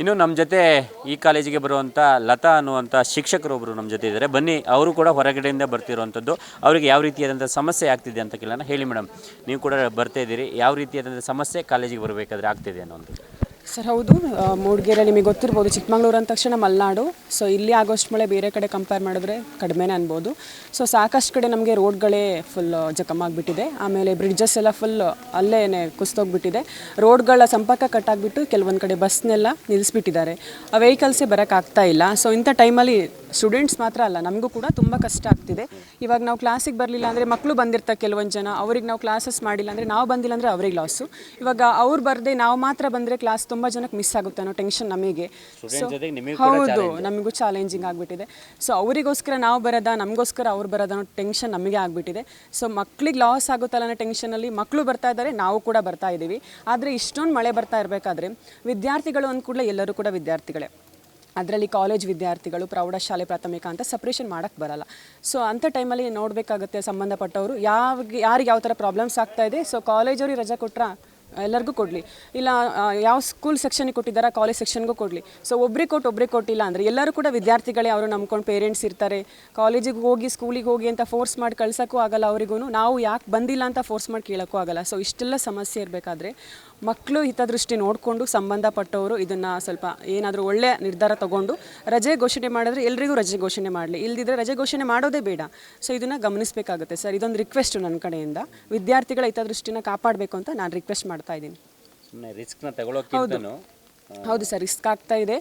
ಇನ್ನು ನಮ್ಮ ಜೊತೆ ಈ ಕಾಲೇಜಿಗೆ ಬರುವಂಥ ಲತಾ ಅನ್ನುವಂಥ ಶಿಕ್ಷಕರೊಬ್ಬರು ನಮ್ಮ ಜೊತೆ ಇದ್ದಾರೆ. ಬನ್ನಿ, ಅವರು ಕೂಡ ಹೊರಗಡೆಯಿಂದ ಬರ್ತಿರುವಂಥದ್ದು ಅವರಿಗೆ ಯಾವ ರೀತಿಯಾದಂಥ ಸಮಸ್ಯೆ ಆಗ್ತಿದೆ ಅಂತ ಕೇಳೋಣ. ಹೇಳಿ ಮೇಡಮ್, ನೀವು ಕೂಡ ಬರ್ತಾ ಇದ್ದೀರಿ. ಯಾವ ರೀತಿಯಾದಂಥ ಸಮಸ್ಯೆ ಕಾಲೇಜಿಗೆ ಬರಬೇಕಾದ್ರೆ ಆಗ್ತಿದೆ ಅನ್ನೋದು. ಸರ್, ಹೌದು. ಮೂಡಿಗೆರೆ ನಿಮಗೆ ಗೊತ್ತಿರ್ಬೋದು, ಚಿಕ್ಕಮಂಗ್ಳೂರು ಅಂದ ತಕ್ಷಣ ಮಲೆನಾಡು. ಸೊ ಇಲ್ಲಿ ಆಗೋಷ್ಟು ಮಳೆ ಬೇರೆ ಕಡೆ ಕಂಪೇರ್ ಮಾಡಿದ್ರೆ ಕಡಿಮೆನೇ ಅನ್ಬೋದು. ಸೊ ಸಾಕಷ್ಟು ಕಡೆ ನಮಗೆ ರೋಡ್ಗಳೇ ಫುಲ್ ಜಖಮ್ ಆಗಿಬಿಟ್ಟಿದೆ. ಆಮೇಲೆ ಬ್ರಿಡ್ಜಸ್ ಎಲ್ಲ ಫುಲ್ ಅಲ್ಲೇ ಕುಸ್ತೋಗ್ಬಿಟ್ಟಿದೆ ರೋಡ್ಗಳ ಸಂಪರ್ಕ ಕಟ್ಟಾಗ್ಬಿಟ್ಟು ಕೆಲವೊಂದು ಕಡೆ ಬಸ್ನೆಲ್ಲ ನಿಲ್ಲಿಸ್ಬಿಟ್ಟಿದ್ದಾರೆ ಆ ವೆಹಿಕಲ್ಸೇ ಬರೋಕ್ಕಾಗ್ತಾ ಇಲ್ಲ. ಸೊ ಇಂಥ ಟೈಮಲ್ಲಿ ಸ್ಟೂಡೆಂಟ್ಸ್ ಮಾತ್ರ ಅಲ್ಲ ನಮಗೂ ಕೂಡ ತುಂಬ ಕಷ್ಟ ಆಗ್ತಿದೆ. ಇವಾಗ ನಾವು ಕ್ಲಾಸಿಗೆ ಬರಲಿಲ್ಲ ಅಂದರೆ ಮಕ್ಕಳು ಬಂದಿರ್ತಾರೆ ಕೆಲವೊಂದು ಜನ ಅವ್ರಿಗೆ ನಾವು ಕ್ಲಾಸಸ್ ಮಾಡಿಲ್ಲ ಅಂದರೆ ನಾವು ಬಂದಿಲ್ಲ ಅಂದರೆ ಅವ್ರಿಗೆ ಲಾಸು ಇವಾಗ ಅವ್ರು ಬರದೆ ನಾವು ಮಾತ್ರ ಬಂದರೆ ಕ್ಲಾಸ್ ತುಂಬ ಜನಕ್ಕೆ ಮಿಸ್ ಆಗುತ್ತೆ ಅನ್ನೋ ಟೆನ್ಷನ್ ನಮಗೆ. ಸೊ ಹೌದು ನಮಗೂ ಚಾಲೆಂಜಿಂಗ್ ಆಗಿಬಿಟ್ಟಿದೆ. ಸೊ ಅವರಿಗೋಸ್ಕರ ನಾವು ಬರೋದ ನಮಗೋಸ್ಕರ ಅವ್ರು ಬರೋದ ಅನ್ನೋ ಟೆನ್ಷನ್ ನಮಗೆ ಆಗಿಬಿಟ್ಟಿದೆ. ಸೊ ಮಕ್ಳಿಗೆ ಲಾಸ್ ಆಗುತ್ತಲ್ಲ ಅನ್ನೋ ಟೆನ್ಷನಲ್ಲಿ ಮಕ್ಕಳು ಬರ್ತಾ ಇದ್ದಾರೆ ನಾವು ಕೂಡ ಬರ್ತಾ ಇದ್ದೀವಿ. ಆದರೆ ಇಷ್ಟೊಂದು ಮಳೆ ಬರ್ತಾ ಇರಬೇಕಾದ್ರೆ ವಿದ್ಯಾರ್ಥಿಗಳು ಅಂದ ಕೂಡಲೇ ಎಲ್ಲರೂ ಕೂಡ ವಿದ್ಯಾರ್ಥಿಗಳೇ. ಅದರಲ್ಲಿ ಕಾಲೇಜ್ ವಿದ್ಯಾರ್ಥಿಗಳು, ಪ್ರೌಢಶಾಲೆ ಪ್ರಾಥಮಿಕ ಅಂತ ಸಪ್ರೇಷನ್ ಮಾಡೋಕ್ಕೆ ಬರಲ್ಲ. ಸೊ ಅಂಥ ಟೈಮಲ್ಲಿ ನೋಡಬೇಕಾಗುತ್ತೆ ಸಂಬಂಧಪಟ್ಟವರು ಯಾವ ಯಾರಿಗೆ ಯಾವ ಥರ ಪ್ರಾಬ್ಲಮ್ಸ್ ಆಗ್ತಾ ಇದೆ? ಸೊ ಕಾಲೇಜವ್ರಿಗೆ ರಜೆ ಕೊಟ್ರ ಎಲ್ಲರಿಗೂ ಕೊಡಲಿ. ಇಲ್ಲ ಯಾವ ಸ್ಕೂಲ್ ಸೆಕ್ಷನ್ಗೆ ಕೊಟ್ಟಿದ್ದಾರೆ ಕಾಲೇಜ್ ಸೆಕ್ಷನ್ಗೂ ಕೊಡಲಿ. ಸೊ ಒಬ್ರಿಗೆ ಕೊಟ್ಟು ಒಬ್ರಿಗೆ ಕೊಟ್ಟಿಲ್ಲ ಅಂದರೆ ಎಲ್ಲರೂ ಕೂಡ ವಿದ್ಯಾರ್ಥಿಗಳೇ ಅವರು ನಂಬ್ಕೊಂಡು ಪೇರೆಂಟ್ಸ್ ಇರ್ತಾರೆ. ಕಾಲೇಜಿಗೆ ಹೋಗಿ ಸ್ಕೂಲಿಗೆ ಹೋಗಿ ಅಂತ ಫೋರ್ಸ್ ಮಾಡಿ ಕಳ್ಸೋಕ್ಕೂ ಆಗಲ್ಲ ಅವರಿಗೂ ನಾವು ಯಾಕೆ ಬಂದಿಲ್ಲ ಅಂತ ಫೋರ್ಸ್ ಮಾಡಿ ಕೇಳೋಕ್ಕೂ ಆಗಲ್ಲ. ಸೊ ಇಷ್ಟೆಲ್ಲ ಸಮಸ್ಯೆ ಇರಬೇಕಾದ್ರೆ ಮಕ್ಕಳು ಹಿತದೃಷ್ಟಿ ನೋಡಿಕೊಂಡು ಸಂಬಂಧಪಟ್ಟವರು ಇದನ್ನು ಸ್ವಲ್ಪ ಏನಾದರೂ ಒಳ್ಳೆಯ ನಿರ್ಧಾರ ತಗೊಂಡು ರಜೆ ಘೋಷಣೆ ಮಾಡಿದ್ರೆ ಎಲ್ರಿಗೂ ರಜೆ ಘೋಷಣೆ ಮಾಡಲಿ. ಇಲ್ಲದಿದ್ದರೆ ರಜೆ ಘೋಷಣೆ ಮಾಡೋದೇ ಬೇಡ. ಸೊ ಇದನ್ನು ಗಮನಿಸಬೇಕಾಗುತ್ತೆ ಸರ್. ಇದೊಂದು ರಿಕ್ವೆಸ್ಟು ನನ್ನ ಕಡೆಯಿಂದ. ವಿದ್ಯಾರ್ಥಿಗಳ ಹಿತದೃಷ್ಟಿನ ಕಾಪಾಡಬೇಕು ಅಂತ ನಾನು ರಿಕ್ವೆಸ್ಟ್ ಮಾಡ್ತಾ ಇದ್ದೀನಿ. ಸುಮ್ಮನೆ ರಿಸ್ಕ್ನ ತಗೊಳ್ಳೋಕ್ಕಿಂತನೂ ಹೌದು. ಸರ್ ರಿಸ್ಕ್ ಆಗ್ತಾ ಇದೆ.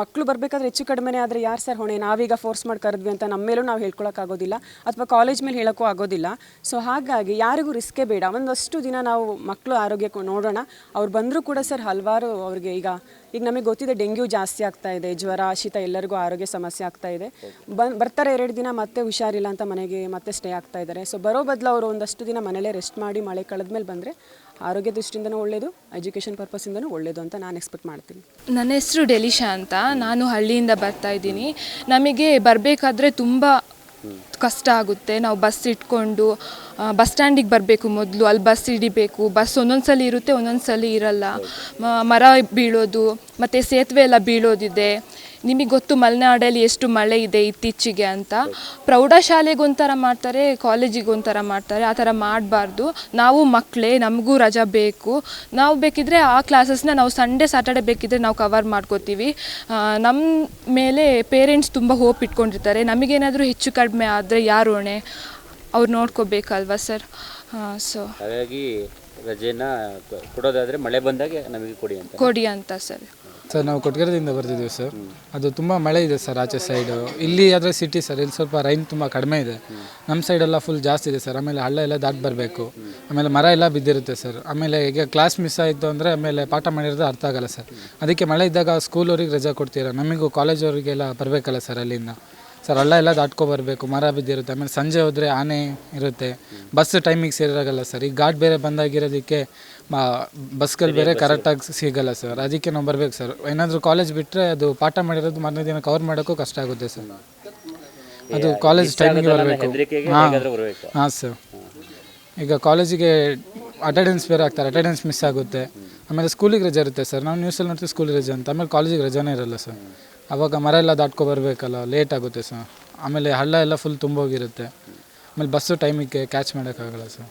ಮಕ್ಕಳು ಬರಬೇಕಾದ್ರೆ ಹೆಚ್ಚು ಕಡಿಮೆನೇ ಆದರೆ ಯಾರು ಸರ್ ಹೊಣೆ? ನಾವೀಗ ಫೋರ್ಸ್ ಮಾಡಿ ಕರೆದ್ವಿ ಅಂತ ನಮ್ಮ ಮೇಲೂ ನಾವು ಹೇಳ್ಕೊಳಕ್ಕಾಗೋದಿಲ್ಲ ಅಥವಾ ಕಾಲೇಜ್ ಮೇಲೆ ಹೇಳೋಕ್ಕೂ ಆಗೋದಿಲ್ಲ. ಸೊ ಹಾಗಾಗಿ ಯಾರಿಗೂ ರಿಸ್ಕೇ ಬೇಡ. ಒಂದಷ್ಟು ದಿನ ನಾವು ಮಕ್ಕಳು ಆರೋಗ್ಯಕ್ಕೆ ನೋಡೋಣ. ಅವ್ರು ಬಂದರೂ ಕೂಡ ಸರ್ ಹಲವಾರು ಅವ್ರಿಗೆ ಈಗ ಈಗ ನಮಗೆ ಗೊತ್ತಿದೆ ಡೆಂಗ್ಯೂ ಜಾಸ್ತಿ ಆಗ್ತಾ ಇದೆ ಜ್ವರ ಶೀತ ಎಲ್ಲರಿಗೂ ಆರೋಗ್ಯ ಸಮಸ್ಯೆ ಆಗ್ತಾ ಇದೆ. ಬನ್ ಬರ್ತಾರೆ ಎರಡು ದಿನ ಮತ್ತೆ ಹುಷಾರಿಲ್ಲ ಅಂತ ಮನೆಗೆ ಮತ್ತೆ ಸ್ಟೇ ಆಗ್ತಾ ಇದ್ದಾರೆ. ಸೊ ಬರೋ ಬದಲು ಅವರು ಒಂದಷ್ಟು ದಿನ ಮನೇಲೇ ರೆಸ್ಟ್ ಮಾಡಿ ಮಳೆ ಕಳೆದ್ಮೇಲೆ ಬಂದರೆ ಆರೋಗ್ಯ ದೃಷ್ಟಿಯಿಂದನೂ ಒಳ್ಳೆಯದು ಎಜುಕೇಷನ್ ಪರ್ಪಸ್ಸಿಂದನೂ ಒಳ್ಳೆಯದು ಅಂತ ನಾನು ಎಕ್ಸ್ಪೆಕ್ಟ್ ಮಾಡ್ತೀನಿ. ನನ್ನ ಹೆಸರು ಡೆಲಿಶಾ ಅಂತ, ನಾನು ಹಳ್ಳಿಯಿಂದ ಬರ್ತಾ ಇದ್ದೀನಿ. ನಮಗೆ ಬರಬೇಕಾದ್ರೆ ತುಂಬ ಕಷ್ಟ ಆಗುತ್ತೆ. ನಾವು ಬಸ್ ಇಟ್ಕೊಂಡು ಬಸ್ ಸ್ಟ್ಯಾಂಡಿಗೆ ಬರಬೇಕು ಮೊದಲು. ಅಲ್ಲಿ ಬಸ್ ಹಿಡಿಬೇಕು. ಬಸ್ ಒಂದೊಂದು ಸಲ ಇರುತ್ತೆ ಒಂದೊಂದು ಸಲ ಇರಲ್ಲ ಮರ ಬೀಳೋದು, ಮತ್ತು ಸೇತುವೆ ಎಲ್ಲ ಬೀಳೋದಿದೆ. ನಿಮಗೆ ಗೊತ್ತು ಮಲೆನಾಡಲ್ಲಿ ಎಷ್ಟು ಮಳೆ ಇದೆ ಇತ್ತೀಚೆಗೆ ಅಂತ. ಪ್ರೌಢಶಾಲೆಗೆ ಒಂಥರ ಮಾಡ್ತಾರೆ ಕಾಲೇಜಿಗೆ ಒಂಥರ ಮಾಡ್ತಾರೆ ಆ ಥರ ಮಾಡಬಾರ್ದು. ನಾವು ಮಕ್ಕಳೇ ನಮಗೂ ರಜಾ ಬೇಕು. ನಾವು ಬೇಕಿದ್ರೆ ಆ ಕ್ಲಾಸಸ್ನ ನಾವು ಸಂಡೇ ಸ್ಯಾಟರ್ಡೆ ಬೇಕಿದ್ರೆ ನಾವು ಕವರ್ ಮಾಡ್ಕೋತೀವಿ. ನಮ್ಮ ಮೇಲೆ ಪೇರೆಂಟ್ಸ್ ತುಂಬ ಹೋಪ್ ಇಟ್ಕೊಂಡಿರ್ತಾರೆ. ನಮಗೇನಾದರೂ ಹೆಚ್ಚು ಕಡಿಮೆ ಆದರೆ ಯಾರು ಹೊಣೆ? ಅವ್ರು ನೋಡ್ಕೋಬೇಕಲ್ವಾ ಸರ್ ಸೊ ಹಾಗಾಗಿ ರಜೆನ ಕೊಡೋದಾದ್ರೆ ಮಳೆ ಬಂದಾಗ ನಮಗೆ ಕೊಡಿ ಅಂತ. ಕೊಡಿ ಅಂತ ಸರ್ ಸರ್, ನಾವು ಕೊಟ್ಗೆರೆದಿಂದ ಬರ್ತಿದ್ದೀವಿ ಸರ್. ಅದು ತುಂಬ ಮಳೆ ಇದೆ ಸರ್, ಆಚೆ ಸೈಡು ಇಲ್ಲಿ ಆದರೆ ಸಿಟಿ ಸರ್, ಇಲ್ಲಿ ಸ್ವಲ್ಪ ರೈನ್ ತುಂಬ ಕಡಿಮೆ ಇದೆ. ನಮ್ಮ ಸೈಡೆಲ್ಲ ಫುಲ್ ಜಾಸ್ತಿ ಇದೆ ಸರ್, ಆಮೇಲೆ ಹಳ್ಳ ಎಲ್ಲ ದಾಟಿ ಬರಬೇಕು. ಆಮೇಲೆ ಮರ ಎಲ್ಲ ಬಿದ್ದಿರುತ್ತೆ ಸರ್. ಆಮೇಲೆ ಈಗ ಕ್ಲಾಸ್ ಮಿಸ್ ಆಯಿತು ಅಂದರೆ ಆಮೇಲೆ ಪಾಠ ಮಾಡಿರೋದು ಅರ್ಥ ಆಗಲ್ಲ ಸರ್. ಅದಕ್ಕೆ ಮಳೆ ಇದ್ದಾಗ ಸ್ಕೂಲವ್ರಿಗೆ ರಜೆ ಕೊಡ್ತೀರಾ? ನಮಗೂ ಕಾಲೇಜವರಿಗೆಲ್ಲ ಬರಬೇಕಲ್ಲ ಸರ್ ಅಲ್ಲಿಂದ. ಸರ್ ಹಳ್ಳ ಎಲ್ಲ ದಾಟ್ಕೊ ಬರಬೇಕು ಮರ ಬಿದ್ದಿರುತ್ತೆ ಆಮೇಲೆ ಸಂಜೆ ಹೋದರೆ ಆನೆ ಇರುತ್ತೆ. ಬಸ್ ಟೈಮಿಗೆ ಸೇರಿರೋಲ್ಲ ಸರ್ ಈಗ ಘಾಟ್ ಬೇರೆ ಬಂದಾಗಿರೋದಕ್ಕೆ ಬಸ್ಗಳು ಬೇರೆ ಕರೆಕ್ಟಾಗಿ ಸಿಗಲ್ಲ ಸರ್ ಅದಕ್ಕೆ ನಾವು ಬರಬೇಕು ಸರ್. ಏನಾದರೂ ಕಾಲೇಜ್ ಬಿಟ್ಟರೆ ಅದು ಪಾಠ ಮಾಡಿರೋದು ಮಾರನೇ ದಿನ ಕವರ್ ಮಾಡೋಕ್ಕೂ ಕಷ್ಟ ಆಗುತ್ತೆ ಸರ್. ಅದು ಕಾಲೇಜ್ ಟೈಮಿಗೆ ಬರಬೇಕು. ಹಾಂ ಹಾಂ ಸರ್ ಈಗ ಕಾಲೇಜಿಗೆ ಅಟೆಂಡೆನ್ಸ್ ಬೇರೆ ಆಗ್ತಾರೆ ಅಟೆಂಡೆನ್ಸ್ ಮಿಸ್ ಆಗುತ್ತೆ. ಆಮೇಲೆ ಸ್ಕೂಲಿಗೆ ರಜೆ ಇರುತ್ತೆ ಸರ್ ನಾವು ನ್ಯೂಸಲ್ಲಿ ನೋಡ್ತೀವಿ ಸ್ಕೂಲಿಗೆ ರಜೆ ಅಂತ ಆಮೇಲೆ ಕಾಲೇಜಿಗೆ ರಜಾನೇ ಇರಲ್ಲ ಸರ್. ಅವಾಗ ಮರ ಎಲ್ಲ ದಾಟ್ಕೊ ಬರಬೇಕಲ್ಲ ಲೇಟ್ ಆಗುತ್ತೆ ಸರ್ ಆಮೇಲೆ ಹಳ್ಳ ಎಲ್ಲ ಫುಲ್ ತುಂಬೋಗಿರುತ್ತೆ. ಆಮೇಲೆ ಬಸ್ಸು ಟೈಮಿಗೆ ಕ್ಯಾಚ್ ಮಾಡೋಕ್ಕಾಗಲ್ಲ ಸರ್